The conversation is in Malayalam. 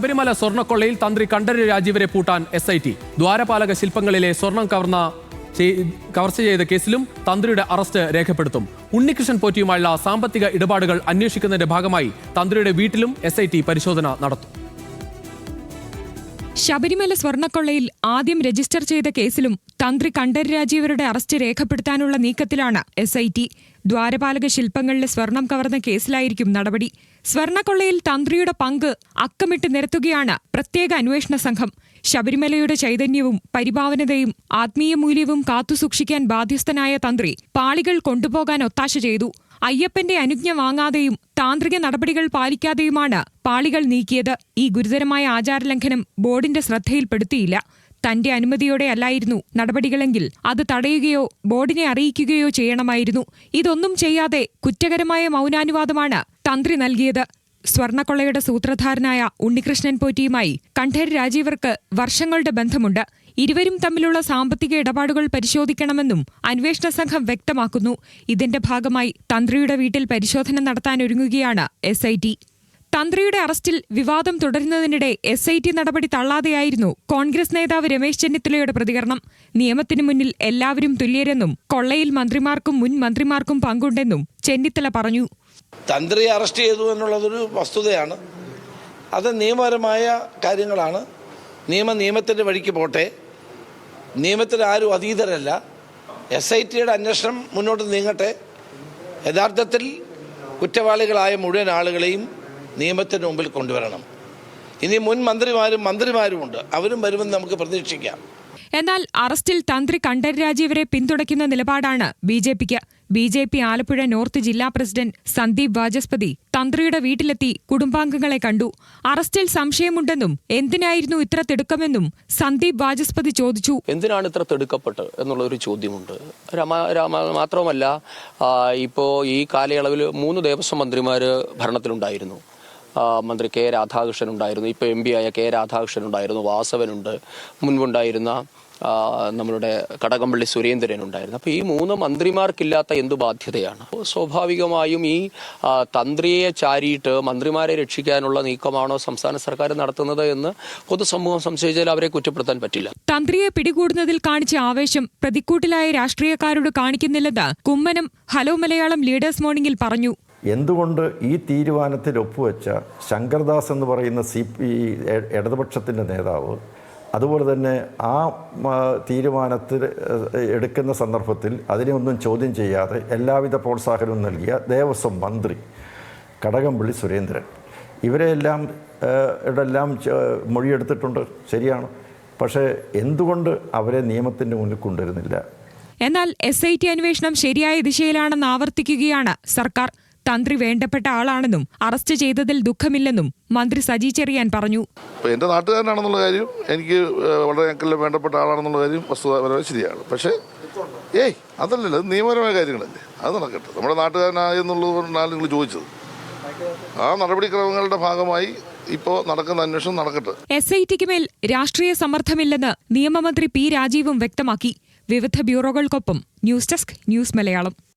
ശബരിമല സ്വർണക്കൊള്ളയിൽ തന്ത്രി കണ്ഠര് രാജീവരെ പൂട്ടാൻ എസ് ഐ ടി ദ്വാരപാലക ശില്പങ്ങളിലെ സ്വർണം കവർന്ന കവർച്ച ചെയ്ത കേസിലും തന്ത്രിയുടെ അറസ്റ്റ് രേഖപ്പെടുത്തും. ഉണ്ണികൃഷ്ണൻ പോറ്റിയുമായുള്ള സാമ്പത്തിക ഇടപാടുകൾ അന്വേഷിക്കുന്നതിന്റെ ഭാഗമായി തന്ത്രിയുടെ വീട്ടിലും എസ് പരിശോധന നടത്തും. ശബരിമല സ്വർണക്കൊള്ളയിൽ ആദ്യം രജിസ്റ്റർ ചെയ്ത കേസിലും തന്ത്രി കണ്ഠര് രാജീവരുടെ അറസ്റ്റ് രേഖപ്പെടുത്താനുള്ള നീക്കത്തിലാണ് എസ് ഐ ടി ദ്വാരപാലക ശില്പങ്ങളിലെ സ്വർണം കവർന്ന കേസിലായിരിക്കും നടപടി. സ്വർണക്കൊള്ളയിൽ തന്ത്രിയുടെ പങ്ക് അക്കമിട്ട് നിരത്തുകയാണ് പ്രത്യേക അന്വേഷണ സംഘം. ശബരിമലയുടെ ചൈതന്യവും പരിഭാവനതയും ആത്മീയ മൂല്യവും കാത്തുസൂക്ഷിക്കാൻ ബാധ്യസ്ഥനായ തന്ത്രി പാളികൾ കൊണ്ടുപോകാൻ ഒത്താശ ചെയ്തു. അയ്യപ്പന്റെ അനുജ്ഞ വാങ്ങാതെയും താന്ത്രിക നടപടികൾ പാലിക്കാതെയുമാണ് പാളികൾ നീക്കിയത്. ഈ ഗുരുതരമായ ആചാരലംഘനം ബോർഡിന്റെ ശ്രദ്ധയിൽപ്പെടുത്തിയില്ല. തന്റെ അനുമതിയോടെ അല്ലായിരുന്നു നടപടികളെങ്കിൽ അത് തടയുകയോ ബോർഡിനെ അറിയിക്കുകയോ ചെയ്യണമായിരുന്നു. ഇതൊന്നും ചെയ്യാതെ കുറ്റകരമായ മൗനാനുവാദമാണ് തന്ത്രി നൽകിയത് സ്വർണക്കൊള്ളയുടെ സൂത്രധാരനായ ഉണ്ണികൃഷ്ണൻ പോറ്റിയുമായി കണ്ഠര് രാജീവർക്ക് വർഷങ്ങളുടെ ബന്ധമുണ്ട്. ഇരുവരും തമ്മിലുള്ള സാമ്പത്തിക ഇടപാടുകൾ പരിശോധിക്കണമെന്നും അന്വേഷണ സംഘം വ്യക്തമാക്കുന്നു. ഇതിന്റെ ഭാഗമായി തന്ത്രിയുടെ വീട്ടിൽ പരിശോധന നടത്താനൊരുങ്ങുകയാണ് എസ് തന്ത്രിയുടെ അറസ്റ്റിൽ വിവാദം തുടരുന്നതിനിടെ എസ് ഐ ടി നടപടി തള്ളാതെയായിരുന്നു കോൺഗ്രസ് നേതാവ് രമേശ് ചെന്നിത്തലയുടെ പ്രതികരണം. നിയമത്തിനു മുന്നിൽ എല്ലാവരും തുല്യരെന്നും കൊള്ളയിൽ മന്ത്രിമാർക്കും മുൻ മന്ത്രിമാർക്കും പങ്കുണ്ടെന്നും ചെന്നിത്തല പറഞ്ഞു. തന്ത്രി അറസ്റ്റ് ചെയ്തു എന്നുള്ളതൊരു വസ്തുതയാണ്. അത് നിയമപരമായ കാര്യങ്ങളാണ്. നിയമ നിയമത്തിന്റെ വഴിക്ക് പോട്ടെ. നിയമത്തിൽ ആരും അതീതരല്ല. എസ് ഐ ടിയുടെ അന്വേഷണം മുന്നോട്ട് നീങ്ങട്ടെ. യഥാർത്ഥത്തിൽ കുറ്റവാളികളായ മുഴുവൻ ആളുകളെയും നിയമത്തിന് മുമ്പിൽ കൊണ്ടുവരണം. ഇനി മുൻ മന്ത്രിമാരും മന്ത്രിമാരുമുണ്ട്. അവരും വരുമെന്ന് നമുക്ക് പ്രതീക്ഷിക്കാം. എന്നാൽ അറസ്റ്റിൽ തന്ത്രി കണ്ഠൻ രാജീവരെ പിന്തുണയ്ക്കുന്ന നിലപാടാണ് ബി ജെ പിക്ക്. B J P Alappuzha north ജില്ലാ പ്രസിഡന്റ് സന്ദീപ് വാചസ്പതി തന്ത്രിയുടെ വീട്ടിലെത്തി കുടുംബാംഗങ്ങളെ കണ്ടു. അറസ്റ്റിൽ സംശയമുണ്ടെന്നും എന്തിനായിരുന്നു ഇത്ര തിടുക്കമെന്നും സന്ദീപ് വാചസ്പതി ചോദിച്ചു. എന്തിനാണ് ഇത്ര തിടുക്കപ്പെട്ട് എന്നുള്ള ഒരു ചോദ്യമുണ്ട്. രമ മാത്രമല്ല ഇപ്പോ ഈ കാലയളവിൽ മൂന്ന് ദേവസ്വം മന്ത്രിമാർ ഭരണത്തിലുണ്ടായിരുന്നു. മന്ത്രി കെ രാധാകൃഷ്ണൻ ഉണ്ടായിരുന്നു. ഇപ്പോൾ എം പി ആയ കെ രാധാകൃഷ്ണൻ ഉണ്ടായിരുന്നു. വാസവനുണ്ട്. മുൻപുണ്ടായിരുന്ന നമ്മളുടെ കടകംപള്ളി സുരേന്ദ്രൻ ഉണ്ടായിരുന്നു. അപ്പോൾ ഈ മൂന്ന് മന്ത്രിമാർക്കില്ലാത്ത എന്തു ബാധ്യതയാണ്? സ്വാഭാവികമായും ഈ തന്ത്രിയെ ചാരിയിട്ട് മന്ത്രിമാരെ രക്ഷിക്കാനുള്ള നീക്കമാണോ സംസ്ഥാന സർക്കാർ നടത്തുന്നത് എന്ന് പൊതുസമൂഹം സംശയിച്ചാൽ അവരെ കുറ്റപ്പെടുത്താൻ പറ്റില്ല. തന്ത്രിയെ പിടികൂടുന്നതിൽ കാണിച്ച ആവേശം പ്രതിക്കൂട്ടിലായ രാഷ്ട്രീയക്കാരോട് കാണിക്കുന്നില്ലെന്ന് കുമ്മനം ഹലോ മലയാളം ലീഡേഴ്സ് മോർണിംഗിൽ പറഞ്ഞു. എന്തുകൊണ്ട് ഈ തീരുമാനത്തിൽ ഒപ്പുവെച്ച ശങ്കർദാസ് എന്ന് പറയുന്ന സി പി ഇടതുപക്ഷത്തിന്റെ നേതാവ് അതുപോലെ തന്നെ ആ തീരുമാനത്തിൽ എടുക്കുന്ന സന്ദർഭത്തിൽ അതിനെ ഒന്നും ചോദ്യം ചെയ്യാതെ എല്ലാവിധ പ്രോത്സാഹനവും നൽകിയ ദേവസ്വം മന്ത്രി കടകംപള്ളി സുരേന്ദ്രൻ. ഇവരെല്ലാം ഏഹ്, ഇടെല്ലാം മൊഴിയെടുത്തിട്ടുണ്ട്. ശരിയാണ്. പക്ഷേ എന്തുകൊണ്ട് അവരെ നിയമത്തിന്റെ മുന്നിൽ കൊണ്ടുവരുന്നില്ല? എന്നാൽ എസ് ഐ ടി അന്വേഷണം ശരിയായ ദിശയിലാണെന്ന് ആവർത്തിക്കുകയാണ് സർക്കാർ. തന്ത്രി വേണ്ടപ്പെട്ട ആളാണെന്നും അറസ്റ്റ് ചെയ്തതിൽ ദുഃഖമില്ലെന്നും മന്ത്രി സജി ചെറിയാൻ പറഞ്ഞു. എന്റെ നാട്ടുകാരനാണെന്നുള്ള കാര്യം എനിക്ക് വളരെ വേണ്ടപ്പെട്ട ആളാണെന്നുള്ള കാര്യം വസ്തുതാപരമായി ശരിയാണ്. പക്ഷേ ഏയ് അതല്ലല്ലോ അത് നിയമപരമായ കാര്യങ്ങളല്ലേ? അത് നടക്കട്ടെ. നമ്മുടെ നാട്ടുകാരനായെന്നുള്ളതുകൊണ്ടാണ് നിങ്ങൾ ചോദിച്ചത്. ആ നടപടിക്രമങ്ങളുടെ ഭാഗമായി ഇപ്പോ നടക്കുന്ന അന്വേഷണം നടക്കട്ടെ. എസ് ഐ ടിക്ക് മേൽ രാഷ്ട്രീയ സമ്മർദ്ദമില്ലെന്ന് നിയമമന്ത്രി പി രാജീവും വ്യക്തമാക്കി. വിവിധ ബ്യൂറോകൾക്കൊപ്പം ന്യൂസ് ഡെസ്ക് ന്യൂസ് മലയാളം.